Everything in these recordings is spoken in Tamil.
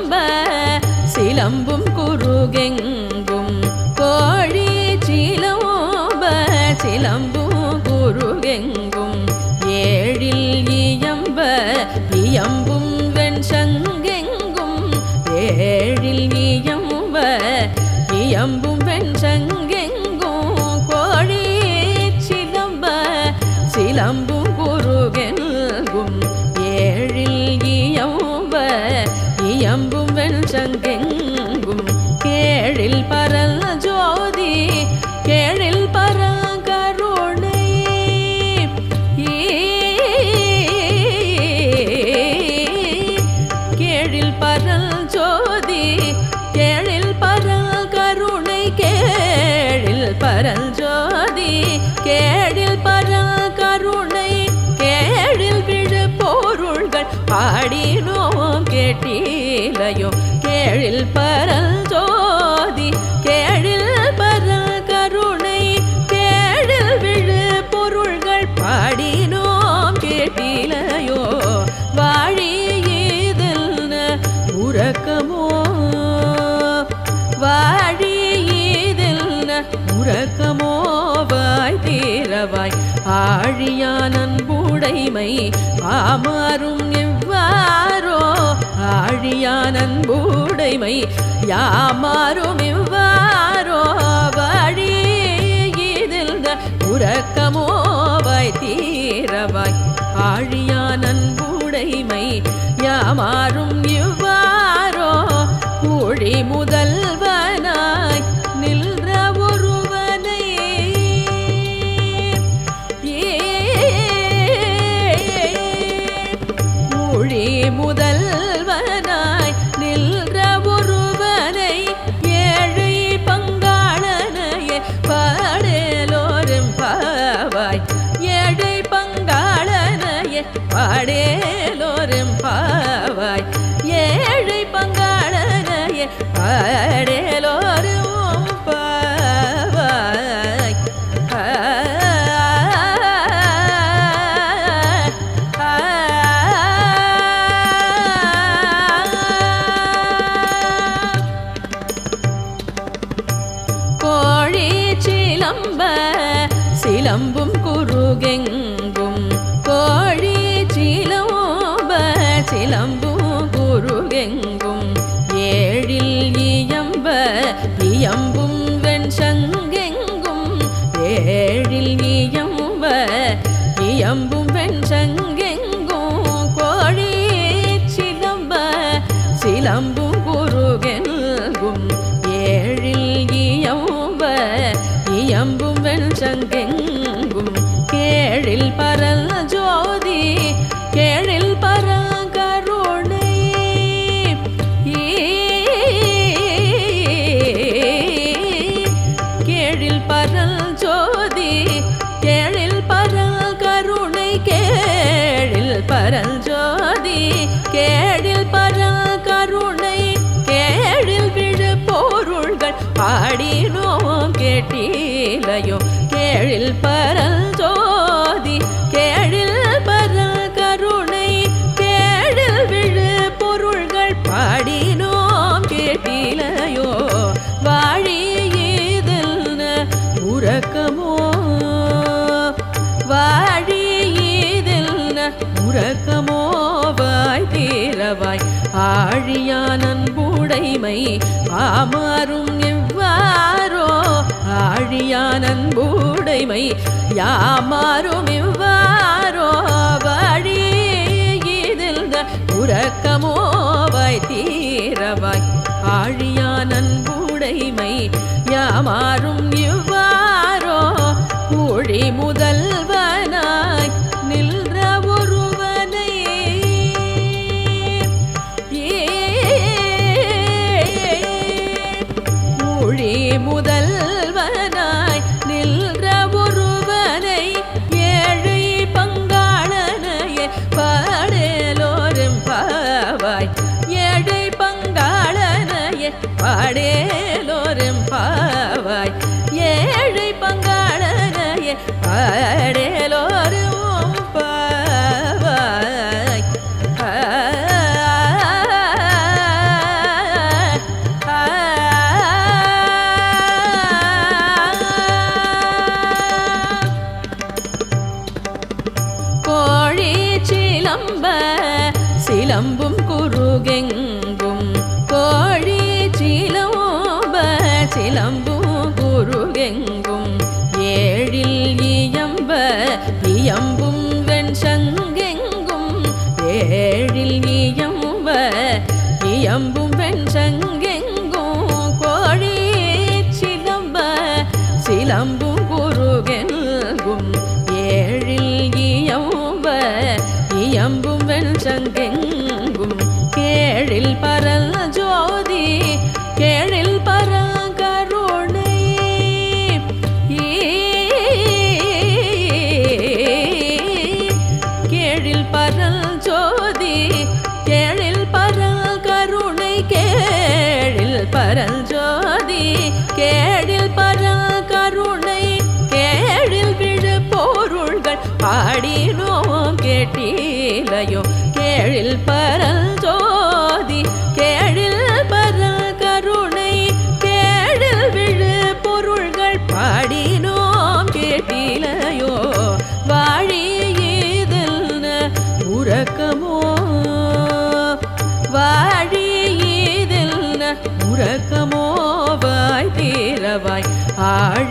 சிலம்ப சிலம்பும் குருகெங்கும் கோழி சிலோப சிலம்பும் குருகெங்கும் ஏழில் இயம்ப இயம்பும் ஆழியான் அன்புடைமை ஆமாறும் எவ்வாறோ ஆழியான் அன்புடைமை யாமாறும் எவ்வாறோ வழி இதில் உறக்கமோவாய் தீரவாய். ஆழியான் அன்புடைமை யாமாறும் இவ்வாறோ மொழி முதல் முதல்வன. குருகெங்கும் கோழி சிலோப சிலம்பும் குருகெங்கும் ஏழில் இயம்ப இயம்பும் 等着 ஆழியான் அன்புடைமை ஆமாறும் எவ்வாறோ ஆழியான் அன்புடைமை யாமாறும் எவ்வாறு. இயம்பும் கேழில் பரல் ஜோதி கேழில் பரல் கருணை. கேழில் பரல் ஜோதி கேழில் பரல் கருணை. கேழில் பரல் ஜோதி கேழில் பரல் கருணை. கேழில் விழு பொருள்கள் பாடினோம் கேட்டீலையோ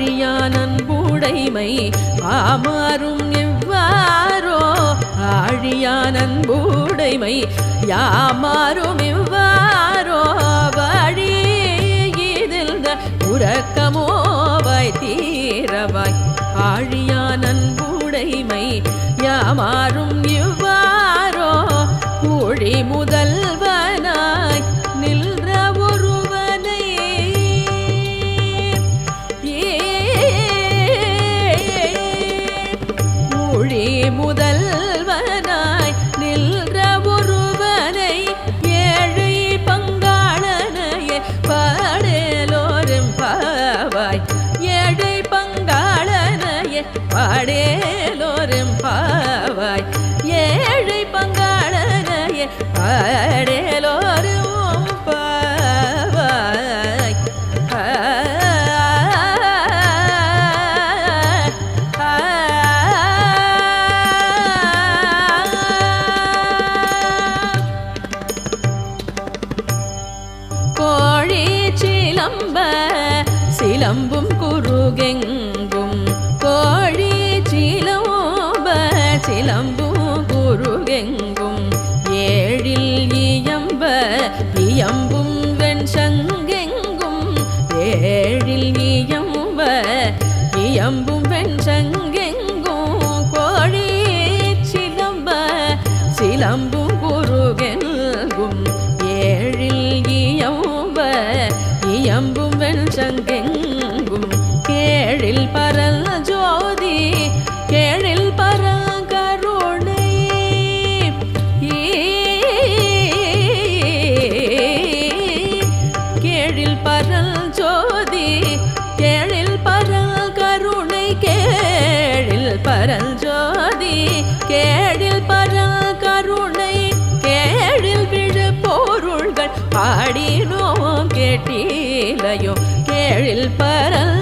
ஆழியான் அன்புடைமை ஆமாறும் எவ்வாறோ ஆழியான் அன்புடைமை யாமாறும் எவ்வாறோ வழி இதில் உறக்கமோ தீரவாய். ஆழியான் அன்புடைமை யாமாறும் இவ்வாறோ ஊழி முதல்வனாய் ஊழி சிலம்பும் குருவெங்க பரல் ஜோதி கேடில் பரல் கருணை கேடில் விழு பொருள்கள் பாடினோம் கேட்டீலையோ கேழில் பரல்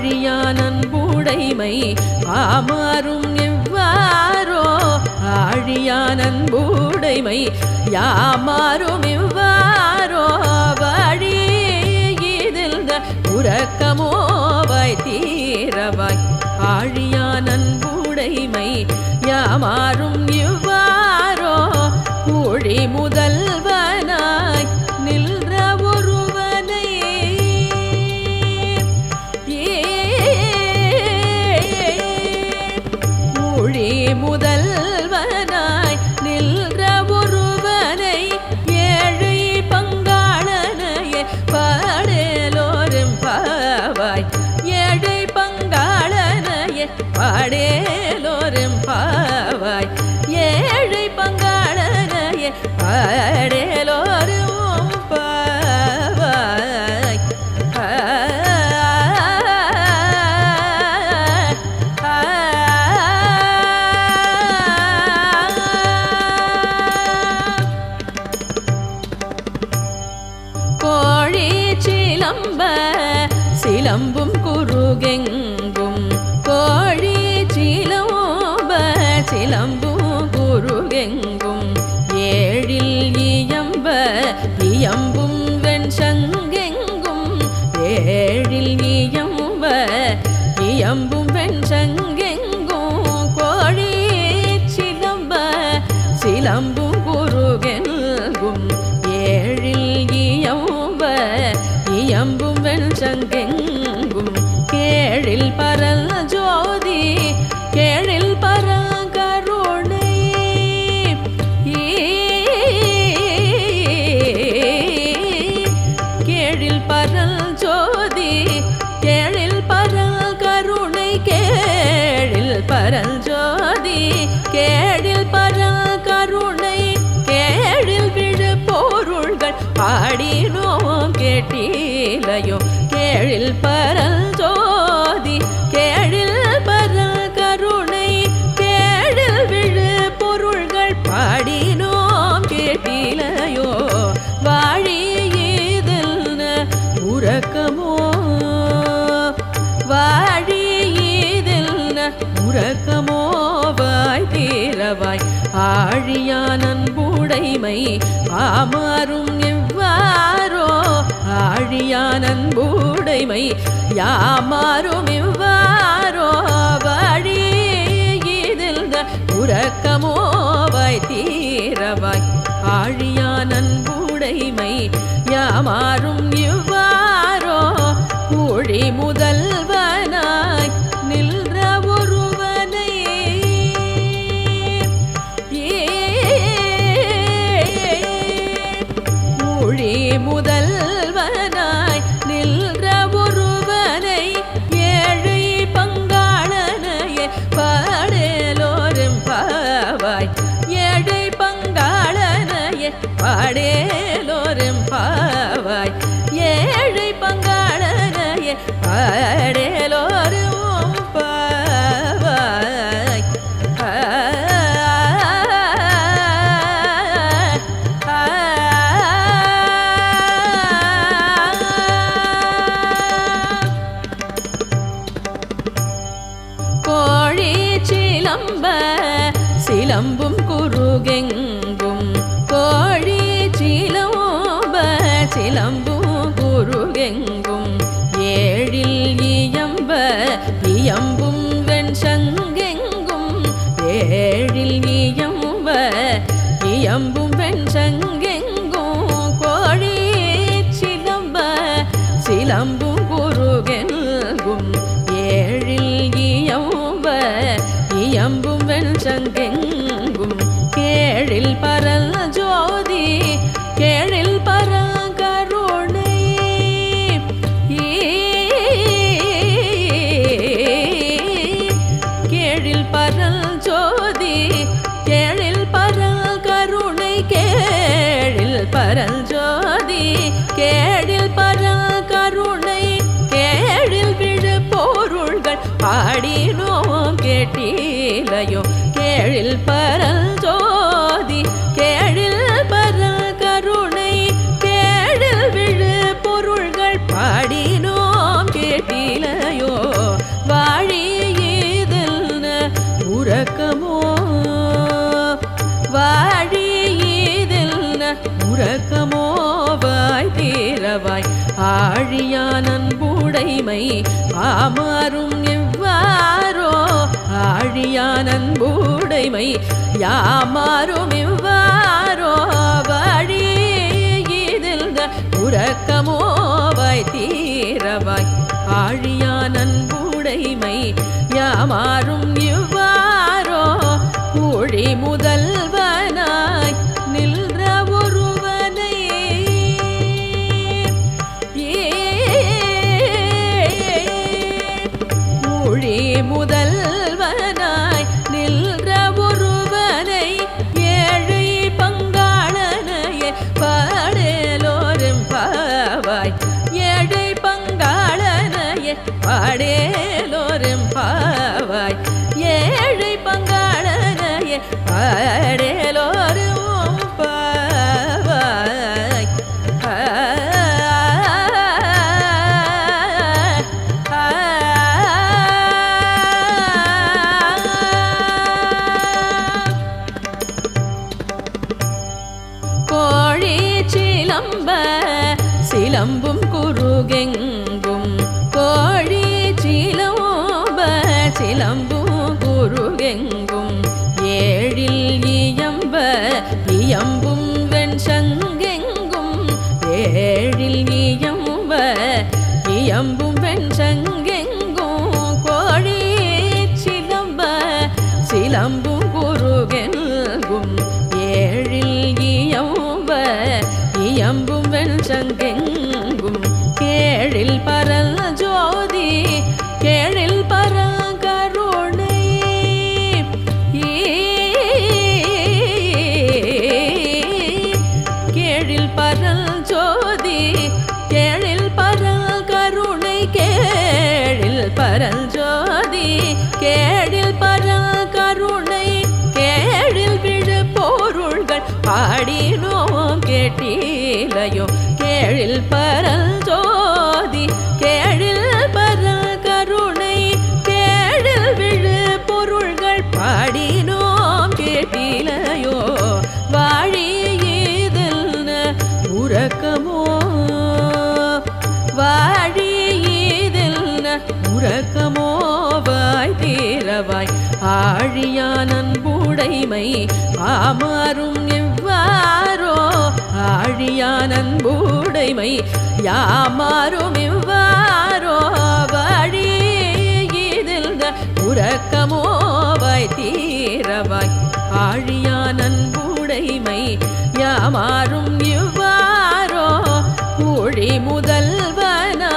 ஆழியான் அன்புடைமை ஆமாறும் எவ்வாறோ ஆழியான் அன்புடைமை யாமாறும் எவ்வாறோ வழி இதில் உறக்கமோ வாய் தீரவாய். ஆழியான் அன்புடைமை யாமாறும் குருகெங்கும் ஆழியான் அன்புடைமை ஆமாறும் எவ்வாறோ ஆழியான் அன்புடைமை யாமாறும் எவ்வாறோ வழி இதில் உறக்கமோ தீரவாய். ஆழியான் அன்புடைமை யாமாறும் இவ்வாறோ கூழி முதல் முதல் குருகெங்கும் கோழி சிலம்ப சிலம்பும் குருகெங்கும். பரல் ஜோதி கேடில் பரல் கருணை கேடில் விழு பொருள்கள் பாடினோம் கேட்டீலையோ கேழில் பரல் அன்புடைமை ஆமாறும் எவ்வாறோ ஆழியான் அன்புடைமை யாமாறும் எவ்வாறோ வழி இதில் உறக்கமோ வாய் தீரவாய். ஆழியான் அன்புடைமை யாமாறும் இவ்வாறோ ஊழி முதல் முதல்வனாய் நின்ற ஒருவனை ஏழை பங்காளனையே பாடேலோரும் பாவாய். ஏழை பங்காளனையே பாடேலோரும் பாவாய். ஏழை பங்காளனையே பாடே குருகெங்கும் ஏழில் இயம்ப இயம்பும் வெண்சங்கெங்கும். கேழில் பரல் ஜோதி கேட்டீலையோ? கேழில் பரல் ஜோதி கேழில் பரல் கருணை கேழில் விழு பொருள்கள் பாடினோம் கேட்டீலையோ? வாழி இதில் உறக்கமோ? வாழி இதில் உறக்கமோ? வாய் தீரவாய் ஆழியான் அன்புடைமை ஆமாறும் ஆழியான் அன்புடைமை யாமாறும் இவ்வாரோ வழி இதில் உறக்கமோ வாய் தீரவாய். ஆழியான் அன்புடைமை யாமாறும் இவ்வாரோ மொழி முதல்வனா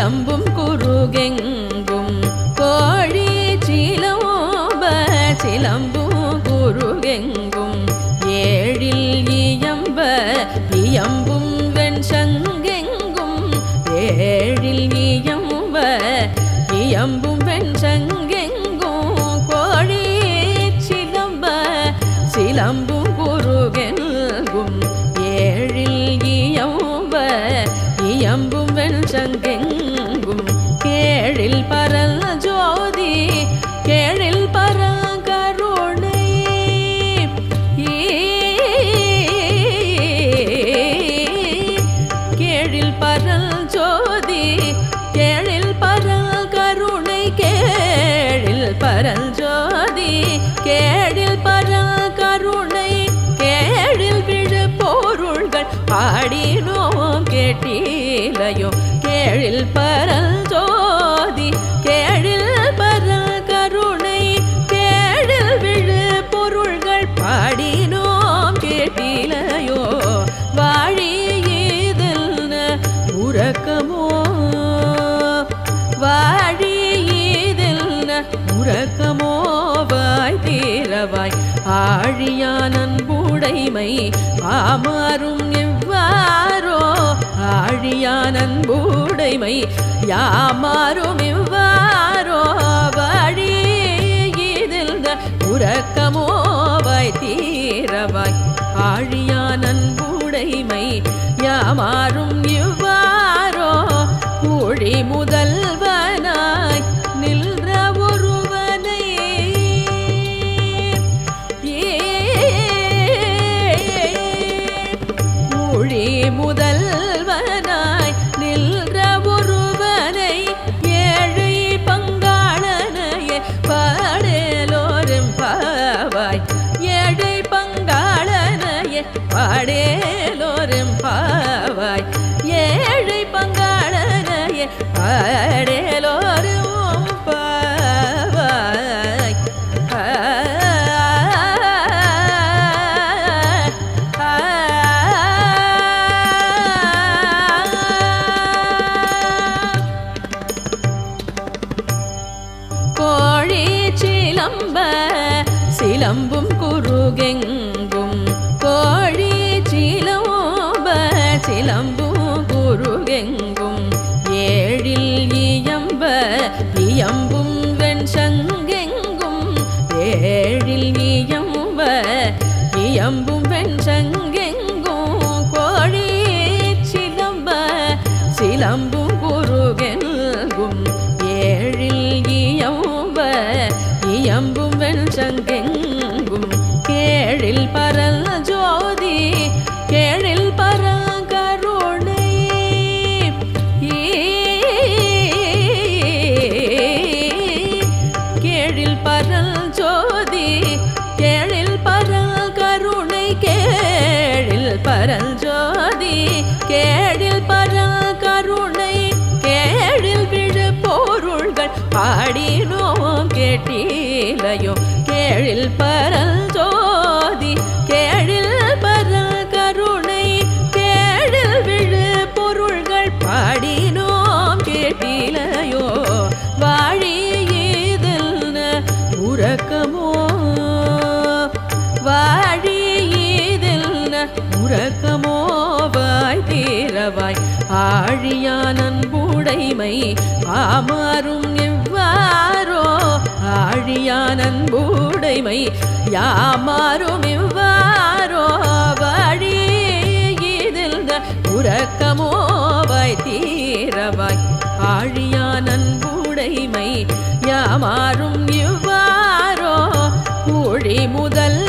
சிலம்பும் குருகெங்கும் கோழி சிலம்ப சிலம்பும் குருகெங்கும் ஏழில் இயம்ப இயம்பும் வெண்சங்கெங்கும் கேட்டீலையோ? கேழில் பரல் ஜோதி கேழில் பரல் கருணை கேழில் விழு பொருள்கள் பாடினோம் கேட்டீலையோ? வாழி உறக்கமோ? வாழி உறக்கமோ? வாய் தீரவாய் ஆழியான் அன்புடைமை ஆமாறும் ஆழியான் அன்புடைமை யாமாறும் எவ்வாறோ வாழி இதில் உறக்கமோ தீரவாய் ஆழியான் அன்புடைமை இவ்வாரோ இவ்வாறோ முதல்வர் சிலம்ப சிலம்பும் குருகெங்கும் கோழி சிலம்ப சிலம்பும் குருகெங்கும் Tambo ஆமாறும் எவ்வாறோ ஆழியான் அன்புடைமை யாமாறும் எவ்வாறோ வழி இதில் உறக்கமோவாய் தீரவாய். ஆழியான் அன்புடைமை யாமாறும் எவ்வாறோ ஒளி முதல்